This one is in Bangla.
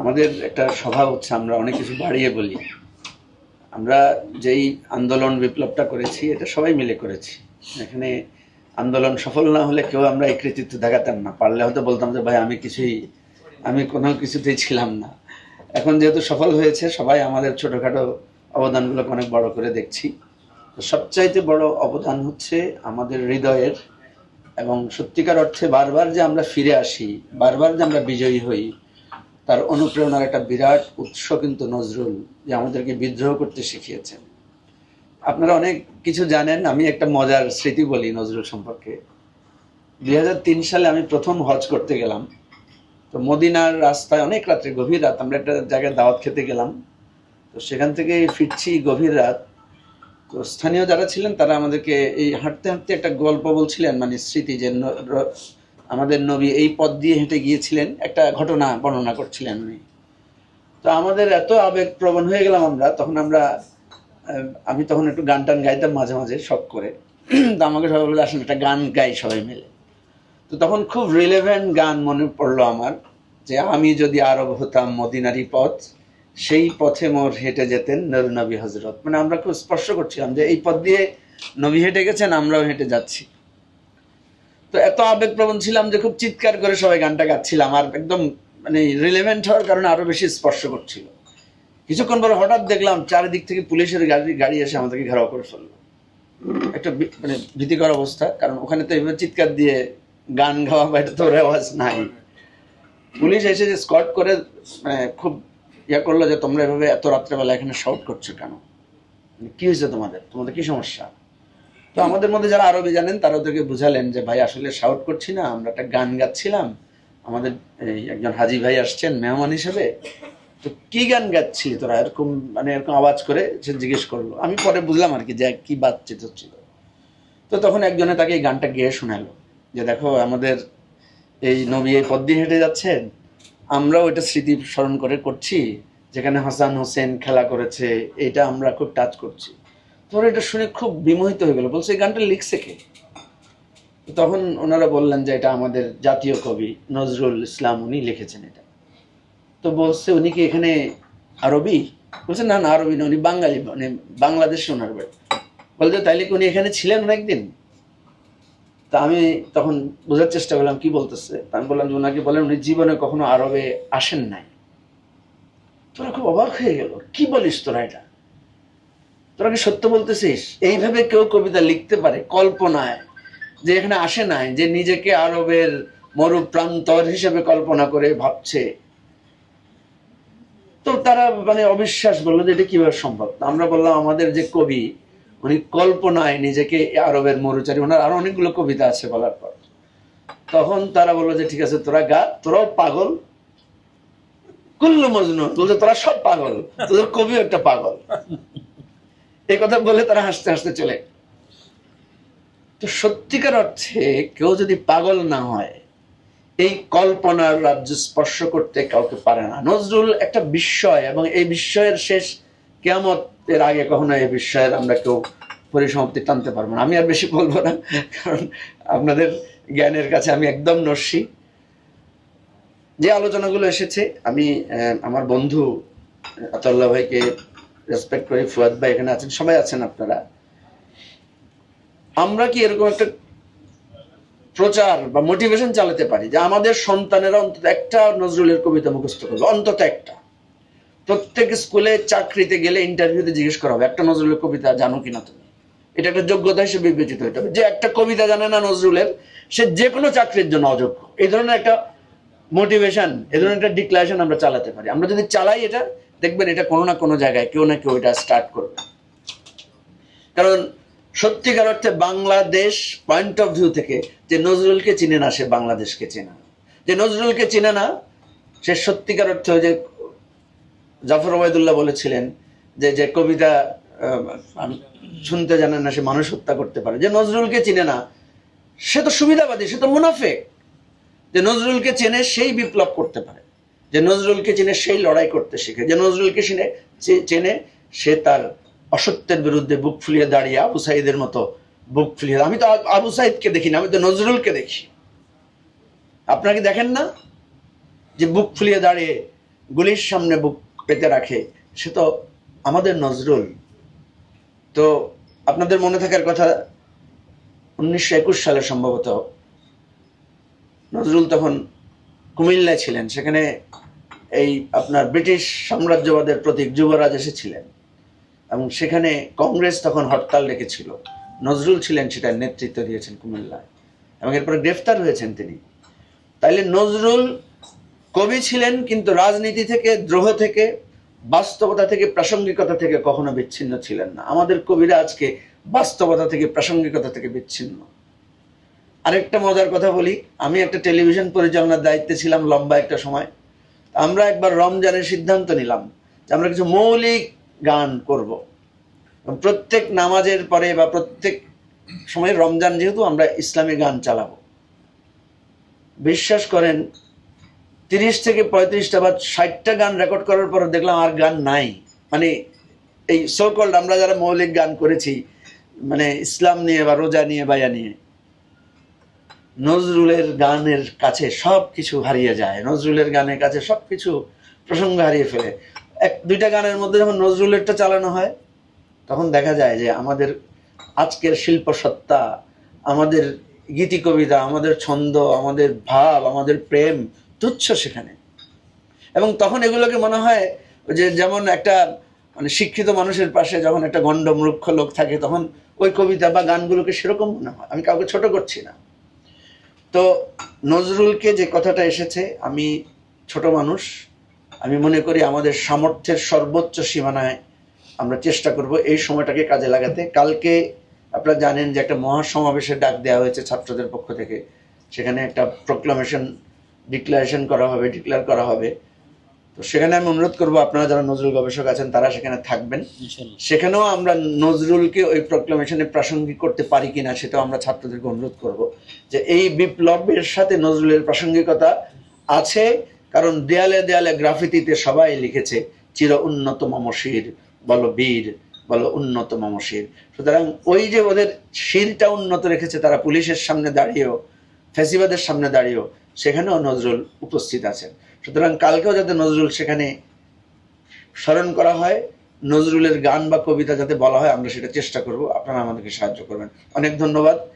আমাদের একটা স্বভাব হচ্ছে, আমরা অনেক কিছু বাড়িয়ে বলি। আমরা যেই আন্দোলন বিপ্লবটা করেছি, এটা সবাই মিলে করেছি। এখানে আন্দোলন সফল না হলে কেউ আমরা এই কৃতিত্ব দেখাতাম না। পারলে হয়তো বলতাম যে, ভাই, আমি কিছুই, আমি কোনো কিছুতেই ছিলাম না। এখন যেহেতু সফল হয়েছে, সবাই আমাদের ছোটোখাটো অবদানগুলোকে অনেক বড় করে দেখছি। তো সবচাইতে বড় অবদান হচ্ছে আমাদের হৃদয়ের এবং সত্যিকার অর্থে বারবার যে আমরা ফিরে আসি, বারবার যে আমরা বিজয়ী হই তার অনুপ্রেরণার একটা বিরাট উৎস কিন্তু নজরুল, যে আমাদেরকে বিদ্রোহ করতে শিখিয়েছেন। আপনারা অনেক কিছু জানেন, আমি একটা মজার স্মৃতি বলি নজরুল সম্পর্কে। দু হাজার তিন সালে আমি প্রথম হজ করতে গেলাম। তো মদিনার রাস্তায় অনেক রাত্রে, গভীর রাত, আমরা একটা জায়গায় দাওয়াত খেতে গেলাম। তো সেখান থেকে ফিরছি গভীর রাত। তো স্থানীয় যারা ছিলেন, তারা আমাদেরকে এই হাঁটতে হাঁটতে একটা গল্প বলছিলেন মানে স্মৃতি যে আমাদের নবী এই পথ দিয়ে হেঁটে গিয়েছিলেন, একটা ঘটনা বর্ণনা করছিলেন উনি। তো আমাদের এত আবেগ প্রবণ হয়ে গেলাম আমরা, তখন আমরা আমি তখন একটু গান টান গাইতাম মাঝে মাঝে, শখ করে। তো আমাকে সবাই বলে আসলে একটা গান গাই সবাই মিলে। তো তখন খুব রিলেভেন্ট গান মনে পড়ল আমার, যে আমি যদি আরব হতাম মদিনারি পথ, সেই পথে মোর হেঁটে যেতেন নর নবী হজরত মানে আমরা খুব স্পর্শ করছিলাম যে এই পথ দিয়ে নবী হেঁটে গেছেন, আমরাও হেঁটে যাচ্ছি। এত আবেগপ্রবণ ছিলাম যে খুব চিৎকার করে সবাই গানটা গাচ্ছিলাম আর একদম মানে রিলেভেন্ট হওয়ার কারণে আরও বেশি স্পর্শ করছিল। কিছুক্ষণ পরে হঠাৎ দেখলাম চারিদিক থেকে পুলিশের গাড়ি গাড়ি এসে আমাদেরকে ঘেরাও করে ফেলল। একটা মানে ভীতিকর অবস্থা, কারণ ওখানে তো এভাবে চিৎকার দিয়ে গান গাওয়া বা এটা তো রেওয়াজ নাই। পুলিশ এসে যে স্কট করে মানে খুব ইয়া করল যে তোমরা এভাবে এত রাত্রেবেলা এখানে শর্ট করছ কেন? মানে কি হয়েছে তোমাদের? তোমাদের কি সমস্যা? তো আমাদের মধ্যে যারা আরবি জানেন, তারা ওদেরকে বুঝালেন যে, ভাই, আসলে শাউট করছি না, আমরা একটা গান গাচ্ছিলাম। আমাদের একজন হাজি ভাই আসছেন, মেহমান হিসেবে। তো কি গান গাচ্ছিলি তোরা এরকম মানে এরকম আওয়াজ করে সে জিজ্ঞেস করল। আমি পরে বুঝলাম আর কি যে, কি বাতচিত হচ্ছিল তো তখন একজনে তাকে এই গানটা গেয়ে শোনালো, যে, দেখো, আমাদের এই নবী এই পথ দিয়ে হেঁটে যাচ্ছেন। আমরাও এটা স্মৃতি স্মরণ করে করছি, যেখানে হাসান হোসেন খেলা করেছে, এটা আমরা খুব টাচ করছি। তোর এটা শুনে খুব বিমোহিত হয়ে গেল। বলছে, এই গানটা লিখছে কে? তখন ওনারা বললেন যে, এটা আমাদের জাতীয় কবি নজরুল ইসলাম, উনি লিখেছেন এটা। তো বলছে, উনি কি এখানে আরবি? বলছে, না না, আরবি না, উনি বাঙালি মানে বাংলাদেশে ওনার বাড়ি। বলছে তাইলে কি উনি এখানে ছিলেন অনেকদিন? তা আমি তখন বোঝার চেষ্টা করলাম, কি বলতেছে? আমি বললাম যে ওনাকে বলেন, উনি জীবনে কখনো আরবে আসেন নাই। তোরা খুব অবাক হয়ে গেল, কি বলিস তোরা এটা? তোরা কি সত্য বলতেছিস? এইভাবে কেউ কবিতা লিখতে পারে, কল্পনায়, যে এখানে আসে নাই, যে নিজেকে আরবের মরু প্রান্তর হিসেবে কল্পনা করে ভাবছে। তো তারা মানে অবিশ্বাস বলল যে এটা কীভাবে সম্ভব? আমরা বললাম, আমাদের যে কবি, উনি কল্পনায় নিজেকে আরবের মরুচারী, ওনার আরও অনেকগুলো কবিতা আছে বলার পর। তখন তারা বলল যে, ঠিক আছে, তোরা গা, তোরাও পাগল? কুল্লু মজনু বলছে, তোরা সব পাগল, তোদের কবিও একটা পাগল। এই কথা বলে তারা হাসতে হাসতে চলে। তো সত্যিকার অর্থে কেউ যদি পাগল না হয়, এই কল্পনার রাজ্য স্পর্শ করতে কাউকে পারে না। নজরুল একটা বিস্ময়, এবং এই বিস্ময়ের শেষ কেয়ামতের আগে কখনো এই বিস্ময়ের আমরা কেউ পরিসমাপ্তি টানতে পারব না। আমি আর বেশি বলব না, কারণ আপনাদের জ্ঞানের কাছে আমি একদম নস্যি। যে আলোচনাগুলো এসেছে, আমি আমার বন্ধু আতাল্লাহ ভাইকে রেসপেক্ট করি ফুয়াদ ভাই এখানে আছেন, সবাই আছেন আপনারা। আমরা কি এরকম একটা প্রচার বা মোটিভেশন চালাতে পারি যে আমাদের সন্তানেরা অন্তত একটা নজরুলের কবিতা মুখস্থ করবে? অন্তত একটা। প্রত্যেক স্কুলে চাকরিতে গেলে ইন্টারভিউতে জিজ্ঞেস করা হবে, একটা নজরুলের কবিতা জানো কিনা তুমি? এটা একটা যোগ্যতা হিসেবে বিবেচিত হতে হবে। যে একটা কবিতা জানে না নজরুলের, সে যে কোনো চাকরির জন্য অযোগ্য। এই ধরনের একটা মোটিভেশন এই ধরনের একটা ডিক্লারেশন আমরা চালাতে পারি। আমরা যদি চালাই এটা দেখবেন এটা কোনো না কোনো জায়গায় কেউ না কেউ এটা স্টার্ট করবে। কারণ সত্যিকার অর্থে বাংলাদেশ পয়েন্ট অফ ভিউ থেকে যে নজরুলকে চিনে না, সে বাংলাদেশকে চেনে না। যে নজরুলকে চিনে না, সে সত্যিকার অর্থে যে জাফর ওবায়দুল্লাহ বলেছিলেন যে যে কবিতা শুনতে জানে না, সে মানুষ হত্যা করতে পারে। যে নজরুলকে চিনে না, সে তো সুবিধাবাদী, সে তো মুনাফেক। যে নজরুলকে চেনে, সেই বিপ্লব করতে পারে। যে নজরুলকে চেনে সেই লড়াই করতে শিখে, যে নজরুলকে চিনে চেনে সে তার অসত্যের বিরুদ্ধে বুক ফুলিয়ে দাঁড়িয়ে আবু সাইদের মতো বুক ফুলিয়ে, আমি তো আবু সাইদকে দেখি না, আমি তো নজরুলকে দেখি। আপনারা কি দেখেন না? যে বুক ফুলিয়ে দাঁড়িয়ে গুলির সামনে বুক পেতে রাখে, সে তো আমাদের নজরুল। তো আপনাদের মনে থাকার কথা, উনিশশো একুশ সালে সম্ভবত নজরুল তখন কুমিল্লায় ছিলেন, সেখানে এই আপনার ব্রিটিশ সাম্রাজ্যবাদের প্রতীক যুবরাজ এসেছিলেন। এবং সেখানে কংগ্রেস তখন হরতাল ডেকেছিল। নজরুল ছিলেন সেটার নেতৃত্ব দিয়েছেন কুমিল্লায়। এবং এরপরে গ্রেফতার হয়েছেন তিনি। তাইলে নজরুল কবি ছিলেন, কিন্তু রাজনীতি থেকে, দ্রোহ থেকে, বাস্তবতা থেকে, প্রাসঙ্গিকতা থেকে কখনো বিচ্ছিন্ন ছিলেন না। আমাদের কবিরা আজকে বাস্তবতা থেকে, প্রাসঙ্গিকতা থেকে বিচ্ছিন্ন। আরেকটা মজার কথা বলি। আমি একটা টেলিভিশন পরিচালনার দায়িত্বে ছিলাম লম্বা একটা সময়। আমরা একবার রমজানের সিদ্ধান্ত নিলাম যে আমরা কিছু মৌলিক গান করব। প্রত্যেক নামাজের পরে বা প্রত্যেক সময় রমজান যেহেতু আমরা ইসলামী গান চালাবো। বিশ্বাস করেন, তিরিশ থেকে পঁয়ত্রিশটা বা ষাটটা গান রেকর্ড করার পর দেখলাম আর গান নাই। মানে এই সোকল্ড আমরা যারা মৌলিক গান করেছি মানে ইসলাম নিয়ে বা রোজা নিয়ে, বায়া নিয়ে নজরুলের গানের কাছে সব কিছু হারিয়ে যায়, নজরুলের গানের কাছে সব কিছু প্রসঙ্গ হারিয়ে ফেলে। এক, দুইটা গানের মধ্যে যখন নজরুলেরটা চালানো হয়, তখন দেখা যায় যে আমাদের আজকের শিল্প সত্তা, আমাদের গীতি কবিতা, আমাদের ছন্দ, আমাদের ভাব, আমাদের প্রেম তুচ্ছ সেখানে। এবং তখন এগুলোকে মনে হয় যে যেমন একটা মানে শিক্ষিত মানুষের পাশে যখন একটা গণ্ড মূর্খ লোক থাকে, তখন ওই কবিতা বা গানগুলোকে সেরকম মনে হয়। আমি কাউকে ছোট করছি না। তো নজরুলকে যে কথাটা এসেছে, আমি ছোট মানুষ, আমি মনে করি আমাদের সামর্থ্যের সর্বোচ্চ সীমানায় আমরা চেষ্টা করব এই সময়টাকে কাজে লাগাতে। কালকে আপনারা জানেন যে একটা মহাসমাবেশের ডাক দেওয়া হয়েছে ছাত্রদের পক্ষ থেকে। সেখানে একটা প্রোক্লামেশন ডিক্লারেশন করা হবে ডিক্লেয়ার করা হবে। তো সেখানে আমি অনুরোধ করব আপনারা যারা নজরুল গবেষক আছেন তারা সেখানে থাকবেন। সেখানেও আমরা নজরুলকে ওই প্রক্লামেশনে প্রাসঙ্গিক করতে পারি কিনা সেটাও আমরা ছাত্রদেরকে অনুরোধ করব যে এই বিপ্লবের সাথে নজরুলের প্রাসঙ্গিকতা আছে কারণ দেয়ালে দেয়ালে গ্রাফিতিতে সবাই লিখেছে চির উন্নত মমশির বলো বীর বলো উন্নত মমশির সুতরাং ওই যে ওদের শিরটা উন্নত রেখেছে তারা পুলিশের সামনে দাঁড়িয়েও ফ্যাসিবাদের সামনে দাঁড়িয়েও সেখানেও নজরুল উপস্থিত আছেন। সুতরাং কালকেও যাতে নজরুল সেখানে স্মরণ করা হয়, নজরুলের গান বা কবিতা যাতে বলা হয়, আমরা সেটা চেষ্টা করব। আপনারা আমাদেরকে সাহায্য করবেন। অনেক ধন্যবাদ।